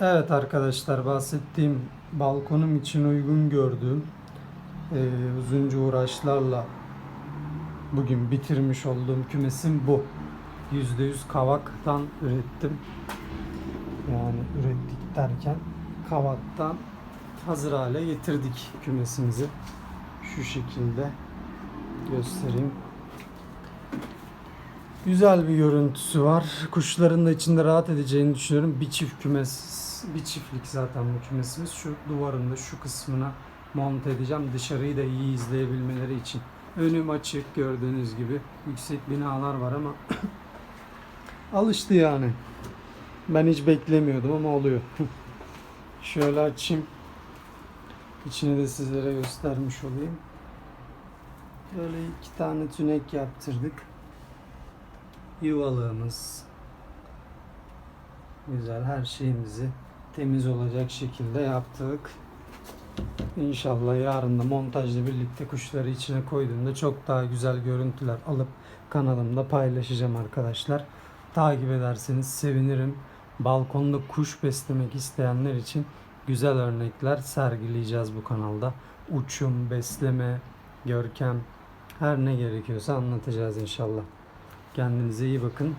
Evet arkadaşlar bahsettiğim balkonum için uygun gördüğüm eee uzunca uğraşlarla bugün bitirmiş olduğum kümesim bu. %100 kavaktan ürettim. Yani ürettik derken kavaktan hazır hale getirdik kümesimizi. Şu şekilde göstereyim. Güzel bir görüntüsü var. Kuşların da içinde rahat edeceğini düşünüyorum. Bir çift kümes, bir çiftlik zaten bu kümesimiz. Şu duvarında şu kısmına monte edeceğim. Dışarıyı da iyi izleyebilmeleri için. Önüm açık gördüğünüz gibi. Yüksek binalar var ama alıştı yani. Ben hiç beklemiyordum ama oluyor. Şöyle açayım. İçini de sizlere göstermiş olayım. Böyle iki tane tünek yaptırdık. Yuvalığımız. Güzel her şeyimizi temiz olacak şekilde yaptık. İnşallah yarın da montajla birlikte kuşları içine koyduğumda çok daha güzel görüntüler alıp kanalımda paylaşacağım arkadaşlar. Takip ederseniz sevinirim. Balkonda kuş beslemek isteyenler için güzel örnekler sergileyeceğiz bu kanalda. Uçum, besleme, görkem her ne gerekiyorsa anlatacağız inşallah. Kendinize iyi bakın.